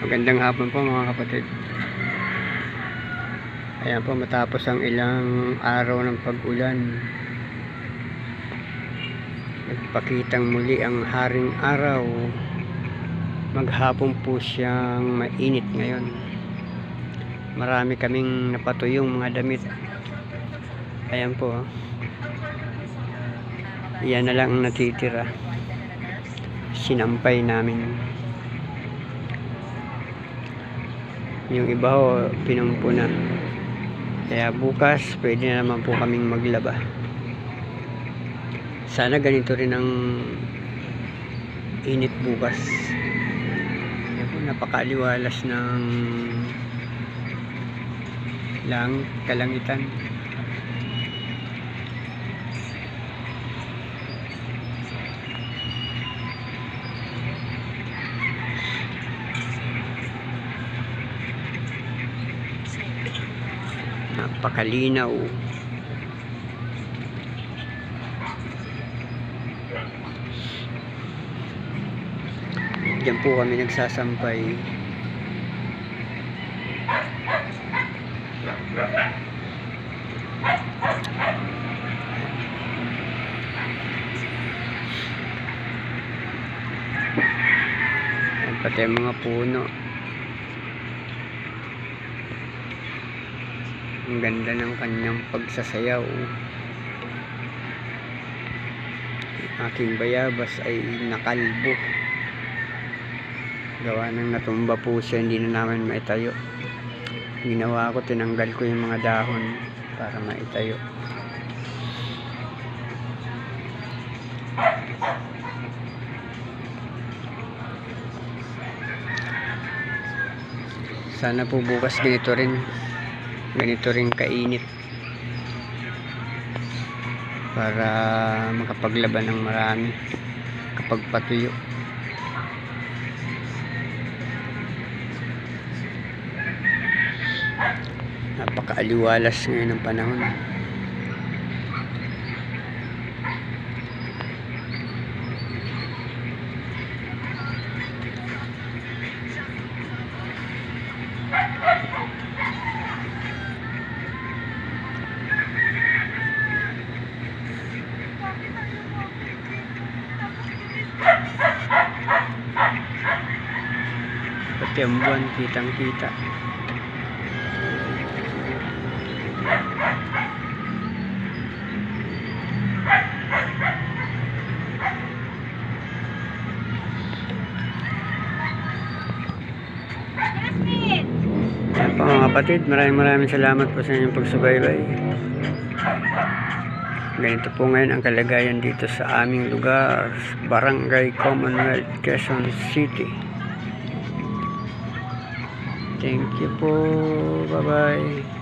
Magandang hapon po mga kapatid. Ayan po matapos ang ilang araw ng pag-ulan. Nagpakitang muli ang haring araw. Maghapon po siyang mainit ngayon. Marami kaming napatuyong mga damit. Ayan po. oh. Yan na lang ang natitira. Sinampay namin. Yung iba ho, pinumpo na. Kaya bukas, pwede na naman po kaming maglaba. Sana ganito rin ang init bukas. Napakaliwalas ng lang kalangitan. Napakalinaw. Diyan po kami nagsasampay. Pati mga puno. Ang ganda ng kanyang pagsasayaw. Aking bayabas ay nakalbo. Gawa ng natumba po siya, hindi na namin maitayo. Ginawa ko, tinanggal ko yung mga dahon para maitayo. Sana po bukas ganito rin ganito rin kainit. Para makapaglaban ng marami. Kapag patuyo napakaaliwalas ngayon ng panahon buwan kitang kita Yan po mga kapatid, maraming maraming salamat po sa inyong pagsubaybay. Ganito po ngayon ang kalagayan dito sa aming lugar, Barangay Commonwealth, Quezon City. Thank you po. Bye-bye.